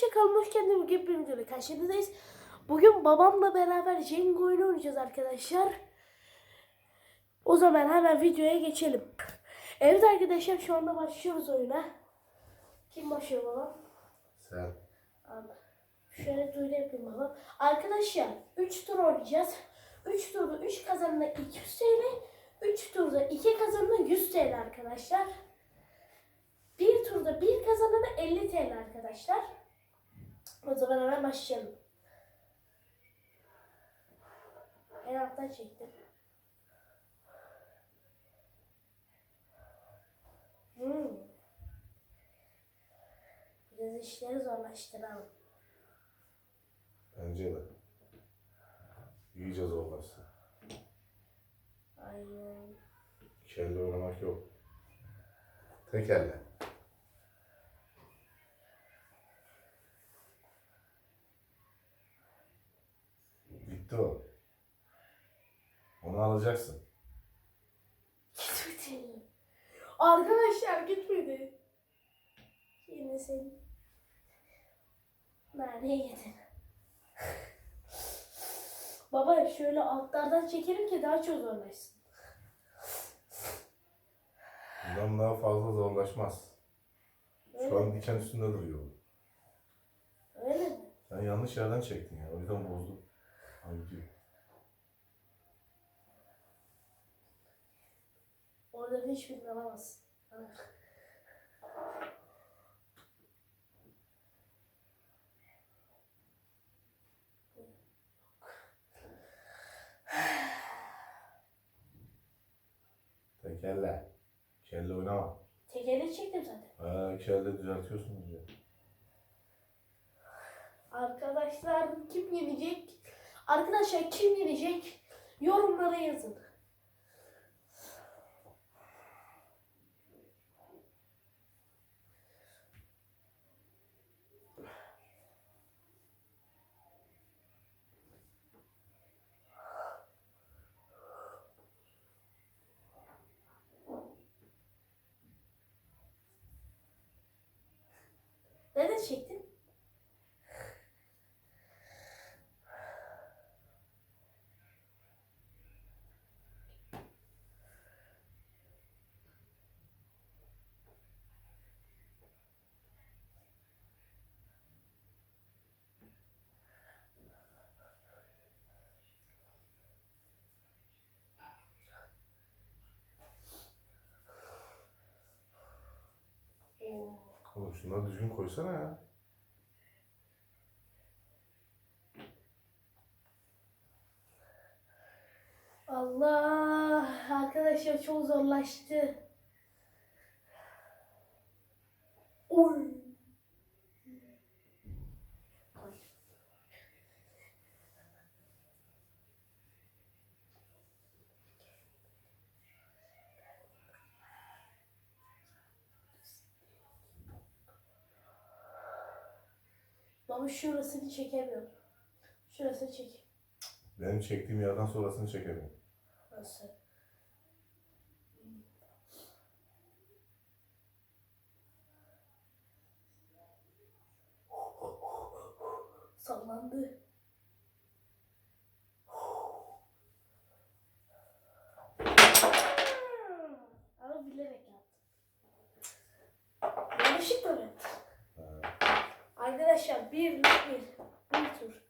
Hoşçakalın, hoş geldiniz. Bugün bir videoyla karşınızdayız. Bugün babamla beraber Jenga oyunu oynayacağız arkadaşlar. O zaman hemen videoya geçelim. Evet arkadaşlar şu anda başlıyoruz oyuna. Kim başlıyor babam? Sen. Abi, Şöyle duyuru yapayım babam. Arkadaşlar 3 tur oynayacağız. 3 turda 3 kazanına 200 TL. 3 turda 2 kazanına 100 TL arkadaşlar. Bir turda 1 kazanana 50 TL arkadaşlar. Zaman hemen başlayalım. En alttan çektim. Hmm. Biraz işleri zorlaştıralım. Bence de. İyice zorlaşsın. Aynen. Kelle oynamak yok. Tek elle. Bitti o. Onu alacaksın. Gitmedi. Arkadaşlar gitmedi. Yine sen. Nereye yedin? Baba şöyle altlardan çekelim ki daha çok zorlaşsın. Bundan daha fazla zorlaşmaz. Şu an diken üstünde duruyor. Öyle mi? Sen yanlış yerden çektin ya. O yüzden bozdu. Gidiyor. Orada da hiçbirini alamazsın. Tek elle. Kelle oynama. Tekeri çektim zaten. Ha, kelle düzeltiyorsun önce. Arkadaşlar kim yenecek? Arkadaşlar kim yenecek? Yorumlara yazın. Şunları düzgün koysana ya. Allah arkadaşlar çok zorlaştı. Oy. Baba şurasını çekemiyorum. Şurasını çek. Benim çektiğim yerden sonrasını çekelim. Nasıl? Sallandı. Ama bilerek yaptım. Yanlışlıkla mı yaptım? Ha. Arkadaşlar bir, bir, bir tur.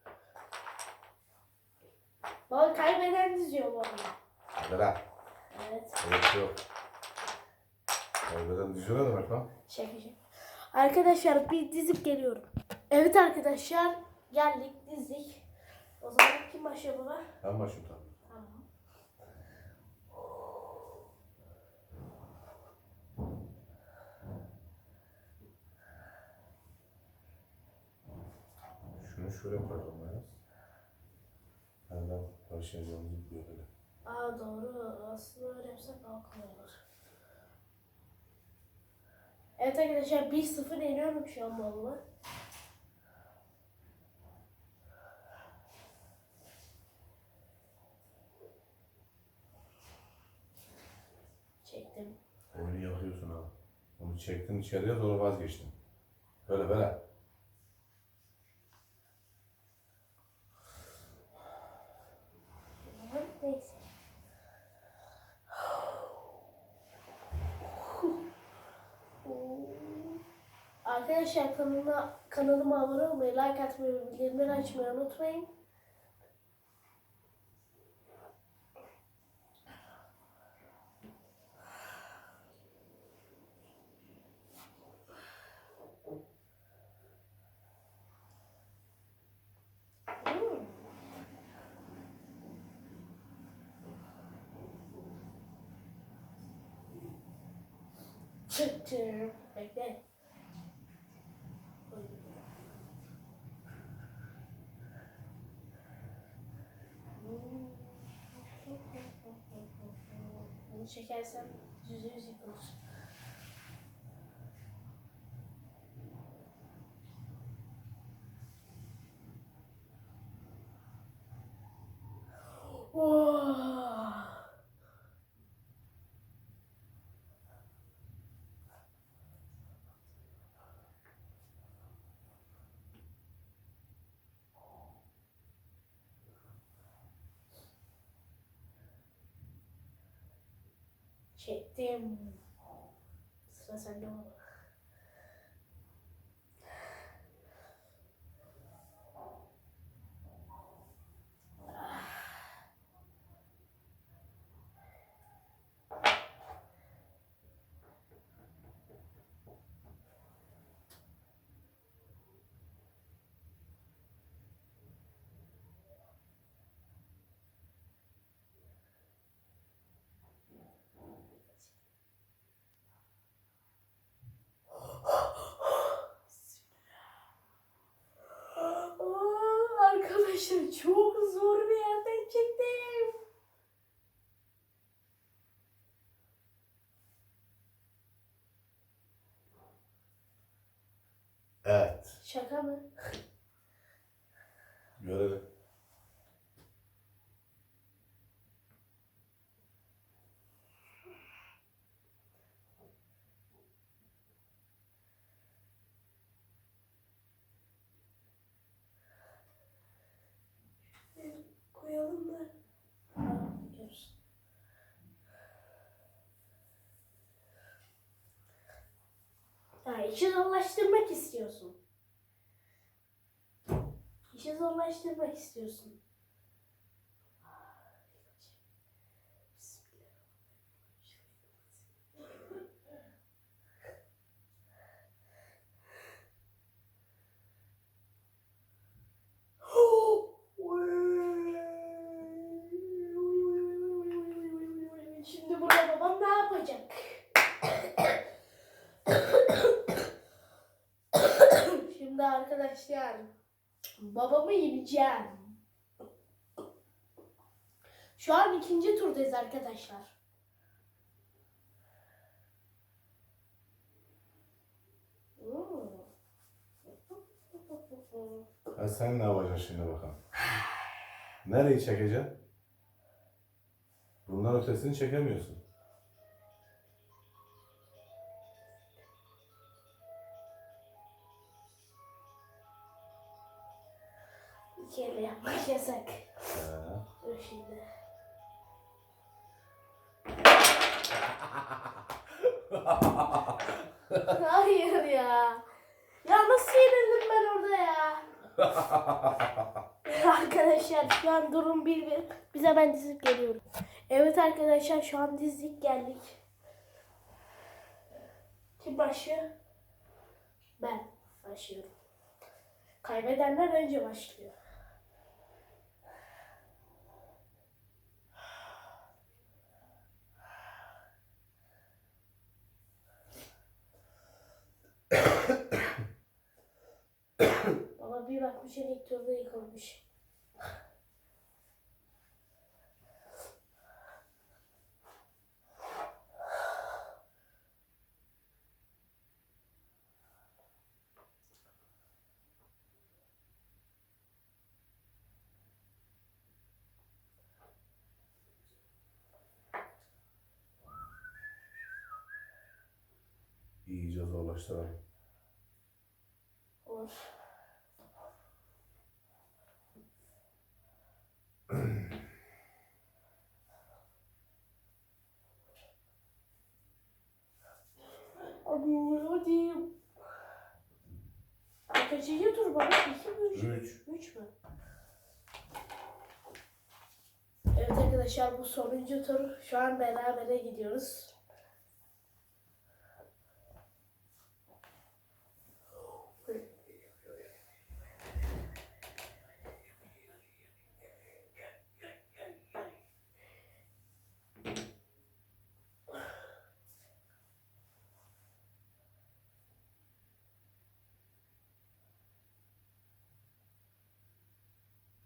Baba kaybeden diziyor bu arada. Bela. Evet. Şey yok. Kaybeden düzüyor ne demek lan? Çekeceğim. Arkadaşlar bir dizip geliyorum. Evet arkadaşlar geldik dizdik. O zaman kim başlıyor baba? Ben başım şöyle koyalım biraz. Nereden başlayacağımızı görelim. Aa doğru. Aslında öyle yapsak daha kolay olur. Evet arkadaşlar 1-0 yeniyorum şu an babamı. Çektim. Oyunu yapıyorsun ha. Onu çektin içeriye sonra vazgeçtin. Böyle böyle. Arkadaşlar kanalıma, kanalıma abone olmayı, like atmayı ve bildirimleri açmayı unutmayın. Hmm. 哇！这天实在是太冷了。Şaka mı? Görelim. Koyalım görsün. Ha, işi zorlaştırmak istiyorsun. İşi zorlaştırmak istiyorsun. Şimdi burada babam ne yapacak? Şimdi arkadaşlar babamı yeneceğim. Şu an ikinci turdayız arkadaşlar. Hmm. Ha, sen ne yapacaksın şimdi bakalım? Nereyi çekeceksin? Bundan ötesini çekemiyorsun. Elle yapmak yasak. Ha. Dur şimdi. Hayır ya. Ya nasıl yenildim ben orada ya? arkadaşlar şu an durum bir bir. Bize ben dizip geliyorum. Evet arkadaşlar şu an dizdik geldik. Kim başlıyor? Ben başlıyorum. Kaybedenler önce başlıyor. Baba bir bakmış elektroda yıkılmış. İyice zorlaştıralım. Olur. Hadi. kaçıncı tur baba? İki mi? Üç. Üç mü? Evet arkadaşlar bu sonuncu tur. Şu an berabere gidiyoruz.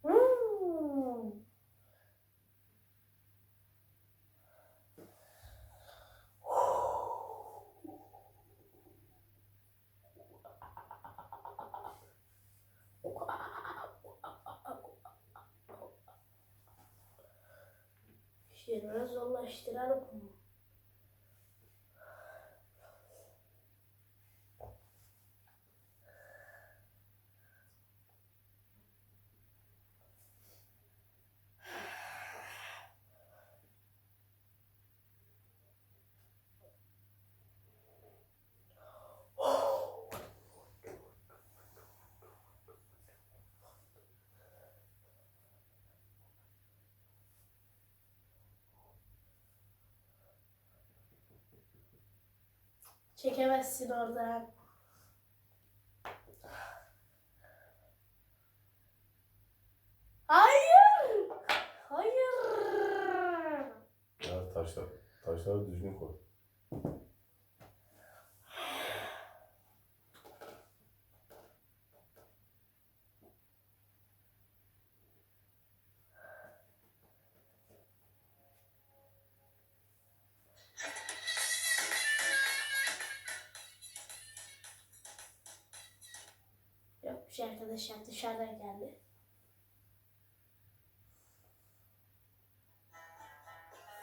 Hmm. İşte biraz zorlaştıralım. Çekemezsin oradan. Hayır! Hayır! Ya taşlar. Taşları düzgün koy. Arkadaşlar dışarıdan geldi.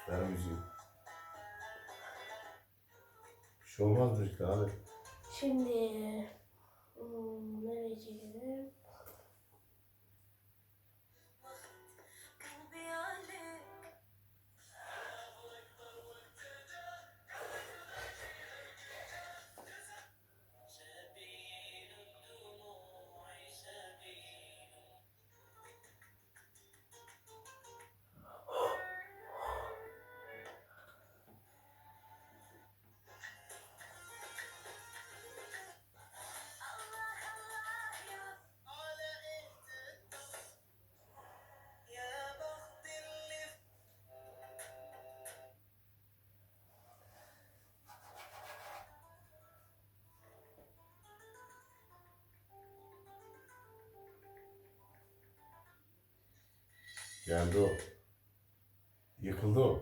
Ver müziği. Bir şey olmaz müzikten hadi. Şimdi hmm, nereye çekelim? Geldi o. Yıkıldı o.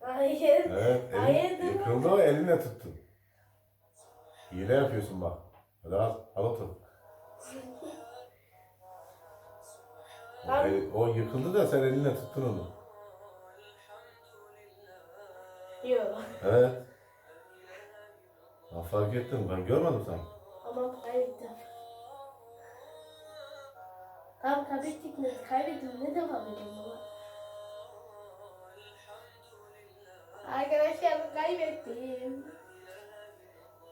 Hayır. Evet. elin- Hayır, dur. yıkıldı o elinle tuttun. Hile yapıyorsun bak. Hadi al. Al otur. O, el- o yıkıldı da sen elinle tuttun onu. Yok. Evet. Ben fark ettim. Ben görmedim sen. Ama kaybettim. Tamam kaybettik mi? Kaybettim. Ne devam edelim baba? Arkadaşlar kaybettim.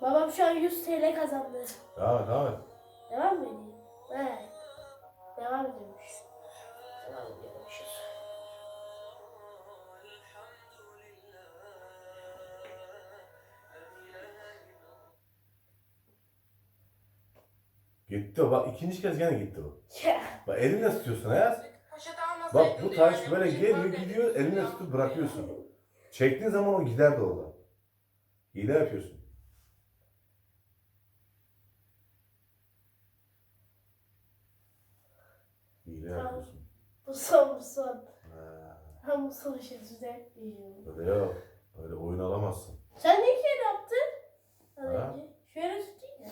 Babam şu an 100 TL kazandı. Devam et, devam et. Devam mı edeyim? Evet. Devam ediyormuş. Devam ediyormuşuz. Gitti o. Bak ikinci kez gene gitti o. Ya. Bak elinle tutuyorsun Ayaz. Bak bu taş böyle geliyor gidiyor elinle tutup bırakıyorsun. Çektiğin zaman o gider de oradan. Hile yapıyorsun. Hile yapıyorsun. Bu son bu son. Ha, bu son işi düzeltmeyeceğim. öyle yok. Öyle oyun alamazsın. Sen ne kere yaptın? Ha? önce. Şöyle tutayım ya.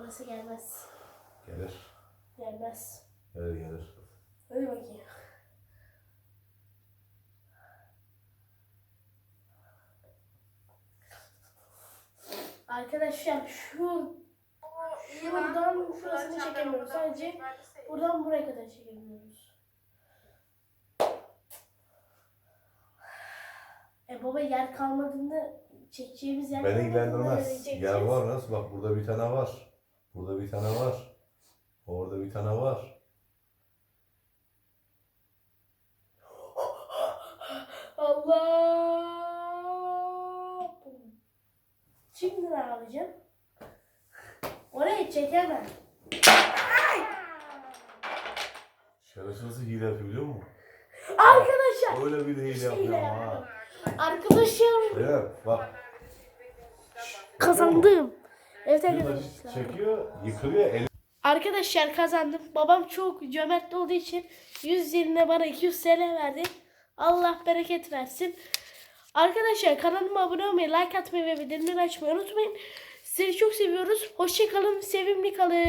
Orası gelmez. Gelir. Gelmez. Gelir gelir. Hadi bakayım. Arkadaşlar şu şuradan şurasını çekemiyoruz. Sadece buradan buraya kadar çekebiliyoruz. E baba yer kalmadığında çekeceğimiz yer Beni kalmadığında ilgilendirmez. Yer var nasıl? Bak burada bir tane var. Burada bir tane var. Orada bir tane var. Allah. Şimdi ne yapacağım? Orayı çekemem. Şerefsiz nasıl hile yapıyor biliyor musun? Arkadaşlar. Öyle bir hile yapıyor ha. Arkadaşlar Evet bak. kazandım. Evet arkadaşlar. çekiyor, yıkılıyor. El Arkadaşlar kazandım. Babam çok cömert olduğu için 100 yerine bana 200 TL verdi. Allah bereket versin. Arkadaşlar kanalıma abone olmayı, like atmayı ve bildirimleri açmayı unutmayın. Sizleri çok seviyoruz. Hoşçakalın, sevimli kalın.